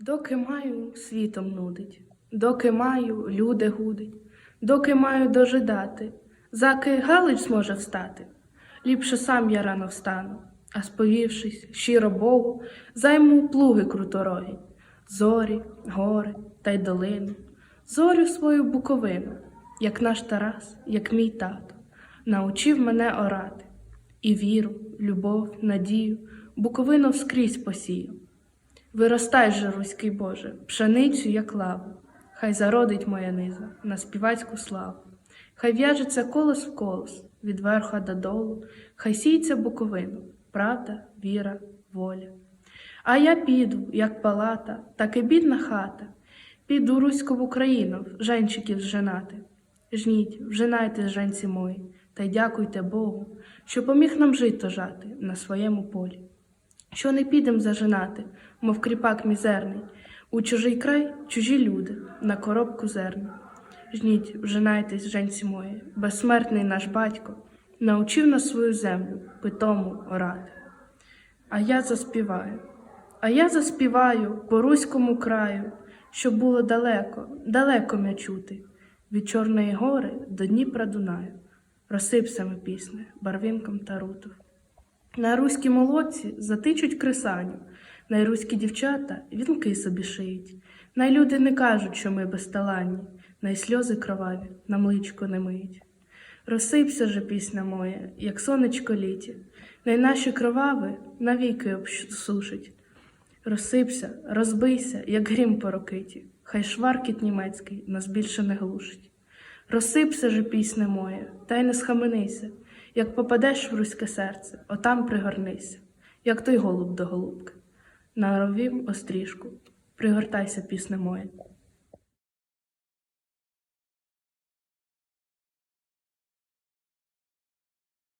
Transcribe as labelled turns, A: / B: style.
A: Доки маю, світом нудить, доки маю, люди гудить, доки маю дожидати, заки Галич зможе встати. Ліпше сам я рано встану, а сповівшись щиро Богу, займу плуги круторогі, зорі, гори та й долину, зорю свою буковину, як наш Тарас, як мій тато, научив мене орати, і віру, любов, надію, буковину вскрізь посію. Виростай же, руський Боже, пшеницю, як лаву, хай зародить моя низа на співацьку славу, хай в'яжеться колос в колос, від верха до долу, хай сіється буковину, правда, віра, воля. А я піду, як палата, так і бідна хата, піду руську в Україну, женчиків зженати. Жніть, вжинайте, женці мої, та й дякуйте Богу, що поміг нам жито жати на своєму полі що не підем зажинати, мов кріпак мізерний, у чужий край чужі люди, на коробку зерна. Жніть, вжинайтесь, женці мої, безсмертний наш батько, научив нас свою землю питому орати. А я заспіваю, а я заспіваю по руському краю, щоб було далеко, далеко м'я чути, від Чорної гори до Дніпра Дунаю, розсипсами пісне, барвінком та рутов. На руській молодці затичуть кресаню, найруські дівчата вінки собі шиють. Най люди не кажуть, що ми безталанні, най сльози кроваві нам личко не миють. Розсипся же пісня моя, як сонечко літі, най наші кровави навіки обсушить. Розсипся, розбийся, як грім по рокиті, хай шваркіт німецький нас більше не глушить. Розсипся же пісне моє, та й не схаменися, як попадеш в руське серце, отам пригорнися, як той голуб до голубки. На ровім остріжку, пригортайся, пісне моє.